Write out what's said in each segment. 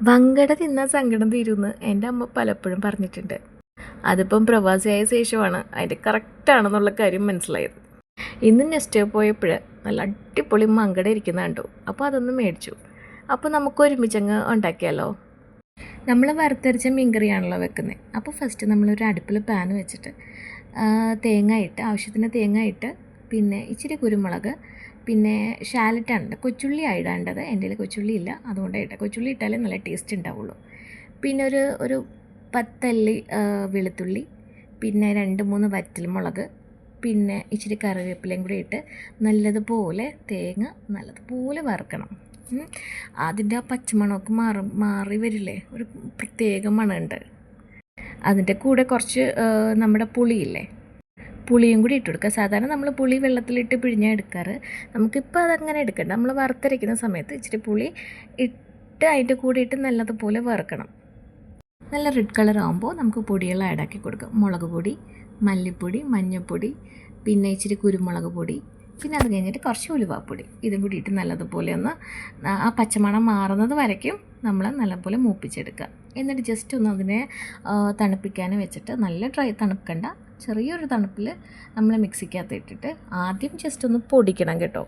വങ്കട തിന്നാൽ സങ്കടം തീരുമെന്ന് എന്റെ അമ്മ പലപ്പോഴും പറഞ്ഞിട്ടുണ്ട്. അതിപ്പം പ്രവാസിയായ ശേഷമാണ് അതിന്റെ കറക്റ്റാണെന്നുള്ള കാര്യം മനസ്സിലായത്. ഇന്ന് നെക്സ്റ്റ് പോയപ്പോൾ നല്ല അടിപൊളി മങ്കട ഇരിക്കുന്ന കണ്ടു. അപ്പോൾ അതൊന്ന് മേടിച്ചു. അപ്പോൾ നമുക്ക് ഒരുമിച്ചങ്ങ് ഉണ്ടാക്കിയാലോ? നമ്മൾ വറുത്തരച്ച മീൻകറിയാണല്ലോ വെക്കുന്നത് അപ്പോൾ ഫസ്റ്റ് നമ്മളൊരു അടുപ്പിൽ പാൻ വെച്ചിട്ട് തേങ്ങ ഇട്ട് ആവശ്യത്തിന് തേങ്ങ ഇട്ട് പിന്നെ ഇച്ചിരി കുരുമുളക് പിന്നെ ഷാലറ്റാണ് കൊച്ചുള്ളി ഇടേണ്ടത് എന്റെ കയ്യിൽ കൊച്ചുള്ളി ഇല്ല. അതുകൊണ്ട് ഇട്ട. കൊച്ചുള്ളി ഇട്ടാലേ നല്ല ടേസ്റ്റ് ഉണ്ടാവുള്ളൂ. പിന്നെ ഒരു ഒരു പത്തല്ലി വെളുത്തുള്ളി പിന്നെ രണ്ട് മൂന്ന് വറ്റൽമുളക് പിന്നെ ഇച്ചിരി കറിവേപ്പിലയും കൂടി ഇട്ട് നല്ലതുപോലെ തേങ്ങ നല്ലതുപോലെ വറുക്കണം. അതിന്റെ ആ പച്ചമണമൊക്കെ മാറും മാറി വരില്ലേ? ഒരു പ്രത്യേക മണമുണ്ട്. അതിന്റെ കൂടെ കുറച്ച് നമ്മുടെ പുളിയില്ലേ? പുളിയും കൂടി ഇട്ട് കൊടുക്കുക. സാധാരണ നമ്മൾ പുളി വെള്ളത്തിലിട്ട് പിഴിഞ്ഞാൽ എടുക്കാറ്. നമുക്കിപ്പോൾ അതങ്ങനെ എടുക്കണ്ട. നമ്മൾ വറുത്തരയ്ക്കുന്ന സമയത്ത് ഇച്ചിരി പുളി ഇട്ട് അതിന്റെ കൂടെ ഇട്ട് നല്ലതുപോലെ വറുക്കണം. നല്ല റെഡ് കളർ ആകുമ്പോൾ നമുക്ക് പൊടികൾ ആഡാക്കി കൊടുക്കാം. മുളക് പൊടി മല്ലിപ്പൊടി മഞ്ഞൾപ്പൊടി പിന്നെ ഇച്ചിരി കുരുമുളക് പൊടി. പിന്നെ അത് കഴിഞ്ഞിട്ട് കുറച്ച് ഉലുവാപ്പൊടി. ഇതും കൂടി ഇട്ട് നല്ലതുപോലെ ഒന്ന് ആ പച്ചമണം മാറുന്നത് വരയ്ക്കും. നമ്മൾ നല്ലപോലെ മൂപ്പിച്ചെടുക്കുക. എന്നിട്ട് ജസ്റ്റ് ഒന്ന് അതിനെ തണുപ്പിക്കാൻ വെച്ചിട്ട് നല്ല ഡ്രൈ തണുക്കണ്ട. ചെറിയൊരു തണുപ്പിൽ നമ്മൾ മിക്സിക്കകത്ത് ഇട്ടിട്ട് ആദ്യം ജസ്റ്റ് ഒന്ന് പൊടിക്കണം കേട്ടോ.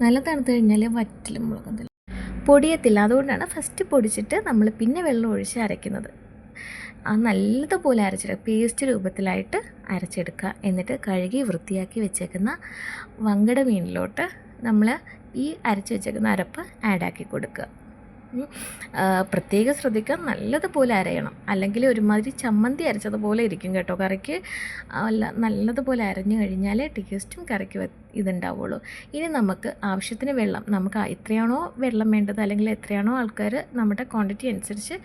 നല്ല തണുത്ത് കഴിഞ്ഞാൽ വറ്റിലും മുളകും പൊടിയത്തില്ല അതുകൊണ്ടാണ് ഫസ്റ്റ് പൊടിച്ചിട്ട് നമ്മൾ പിന്നെ വെള്ളം ഒഴിച്ച് അരയ്ക്കുന്നത്. ആ നല്ലതുപോലെ അരച്ചെടുക്കുക പേസ്റ്റ് രൂപത്തിലായിട്ട് അരച്ചെടുക്കുക എന്നിട്ട് കഴുകി വൃത്തിയാക്കി വെച്ചേക്കുന്ന വങ്കട മീനിലോട്ട് നമ്മൾ ഈ അരച്ച് വെച്ചേക്കുന്ന അരപ്പ് ആഡാക്കി കൊടുക്കുക ഉം. ആ, പ്രത്യേകം ശ്രദ്ധിക്കുക നല്ലതുപോലെ അരയണം. അല്ലെങ്കിൽ ഒരുമാതിരി ചമ്മന്തി അരച്ചതുപോലെ ഇരിക്കും കേട്ടോ. കറിക്ക് അല്ല നല്ലതുപോലെ അരഞ്ഞു കഴിഞ്ഞാലേ ടേസ്റ്റും കറിക്ക് ഇതുണ്ടാവുള്ളൂ. ഇനി നമുക്ക് ആവശ്യത്തിന് വെള്ളം നമുക്ക് എത്രയാണോ വെള്ളം വേണ്ടത്? അല്ലെങ്കിൽ എത്രയാണോ ആൾക്കാർ നമ്മുടെ ക്വാണ്ടിറ്റി അനുസരിച്ച്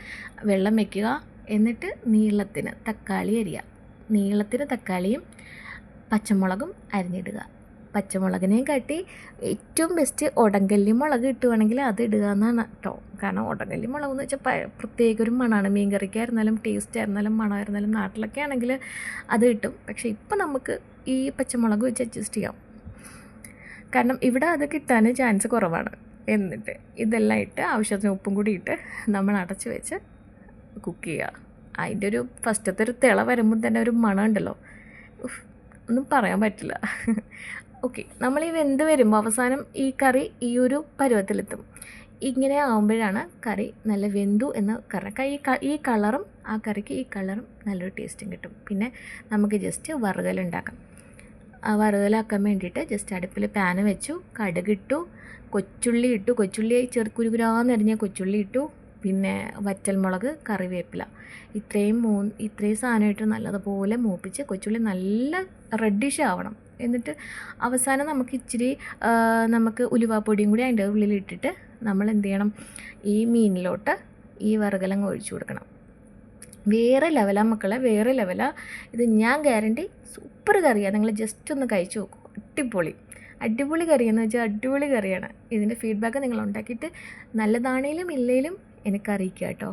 വെള്ളം വയ്ക്കുക എന്നിട്ട് നീളത്തിന് തക്കാളി അരിയുക. നീളത്തിന് തക്കാളിയും പച്ചമുളകും അരിഞ്ഞിടുക. പച്ചമുളകിനെയും കാട്ടി ഏറ്റവും ബെസ്റ്റ് ഉടങ്കല്ലി മുളക് കിട്ടുവാണെങ്കിൽ അത് ഇടുക എന്നാണ് കേട്ടോ കാരണം ഉടങ്കല്ലി മുളക് എന്ന് വെച്ചാൽ പ്രത്യേക ഒരു മണമാണ് മീൻ കറിക്കായിരുന്നാലും ടേസ്റ്റ് ആയിരുന്നാലും മണമായിരുന്നാലും നാട്ടിലൊക്കെ ആണെങ്കിൽ അത് കിട്ടും. പക്ഷേ ഇപ്പം നമുക്ക് ഈ പച്ചമുളക് വെച്ച് അഡ്ജസ്റ്റ് ചെയ്യാം. കാരണം ഇവിടെ അത് കിട്ടാൻ ചാൻസ് കുറവാണ്. എന്നിട്ട് ഇതെല്ലാം ഇട്ട് ആവശ്യത്തിന് ഉപ്പും കൂടി ഇട്ട് നമ്മൾ അടച്ച് വെച്ച് കുക്ക് ചെയ്യുക. അതിന്റെ ഒരു ഫസ്റ്റത്തെ ഒരു തിള വരുമ്പോൾ തന്നെ ഒരു മണം ഉണ്ടല്ലോ ഒന്നും പറയാൻ പറ്റില്ല. ഓക്കെ നമ്മൾ ഈ വെന്ത് വരുമ്പോൾ അവസാനം ഈ കറി ഈ ഒരു പരുവത്തിലെത്തും. ഇങ്ങനെ ആകുമ്പോഴാണ് കറി നല്ല വെന്തു എന്ന് കാരണം ഈ ഈ കളറും ആ കറിക്ക് ഈ കളറും നല്ലൊരു ടേസ്റ്റും കിട്ടും. പിന്നെ നമുക്ക് ജസ്റ്റ് വറുകലുണ്ടാക്കാം ആ വറുകലാക്കാൻ വേണ്ടിയിട്ട് ജസ്റ്റ് അടുപ്പിൽ പാന് വെച്ചു കടുകിട്ടു കൊച്ചുള്ളി ഇട്ടു. കൊച്ചുള്ളി ചെറുക്കുരുകുരാന്നരിഞ്ഞ കൊച്ചുള്ളി ഇട്ടു. പിന്നെ വറ്റൽമുളക് കറിവേപ്പില. ഇത്രയും മൂ ഇത്രയും സാധനമായിട്ട് നല്ലതുപോലെ മൂപ്പിച്ച് കൊച്ചുള്ളി നല്ല റെഡിഷ് ആവണം. എന്നിട്ട് അവസാനം നമുക്ക് ഇച്ചിരി നമുക്ക് ഉലുവാപ്പൊടിയും കൂടി അതിന്റെ ഉള്ളിലിട്ടിട്ട് നമ്മൾ എന്ത് ചെയ്യണം? ഈ മീനിലോട്ട് ഈ വറുകലങ്ങ് ഒഴിച്ചു കൊടുക്കണം. വേറെ ലെവലാണ് മക്കളെ വേറെ ലെവലാണ് ഇത് ഞാൻ ഗ്യാരണ്ടി സൂപ്പർ കറിയാണ് നിങ്ങൾ ജസ്റ്റ് ഒന്ന് കഴിച്ചു നോക്കൂ. അടിപൊളി. അടിപൊളി കറിയെന്ന് വെച്ചാൽ അടിപൊളി കറിയാണ് ഇതിന്റെ ഫീഡ്ബാക്ക് നിങ്ങൾ ഉണ്ടാക്കിയിട്ട് നല്ലതാണേലും ഇല്ലേലും എനിക്ക് അറിയിക്കുക കേട്ടോ.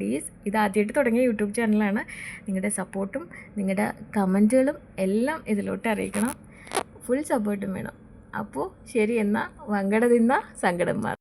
പ്ലീസ് ഇത് ആദ്യമായിട്ട് തുടങ്ങിയ യൂട്യൂബ് ചാനലാണ്. നിങ്ങളുടെ സപ്പോർട്ടും നിങ്ങളുടെ കമന്റുകളും എല്ലാം ഇതിലോട്ട് അറിയിക്കണം. ഫുൾ സപ്പോർട്ടും വേണം. അപ്പോൾ ശരി എന്നാൽ വങ്കട നിന്ന സങ്കടം മാറും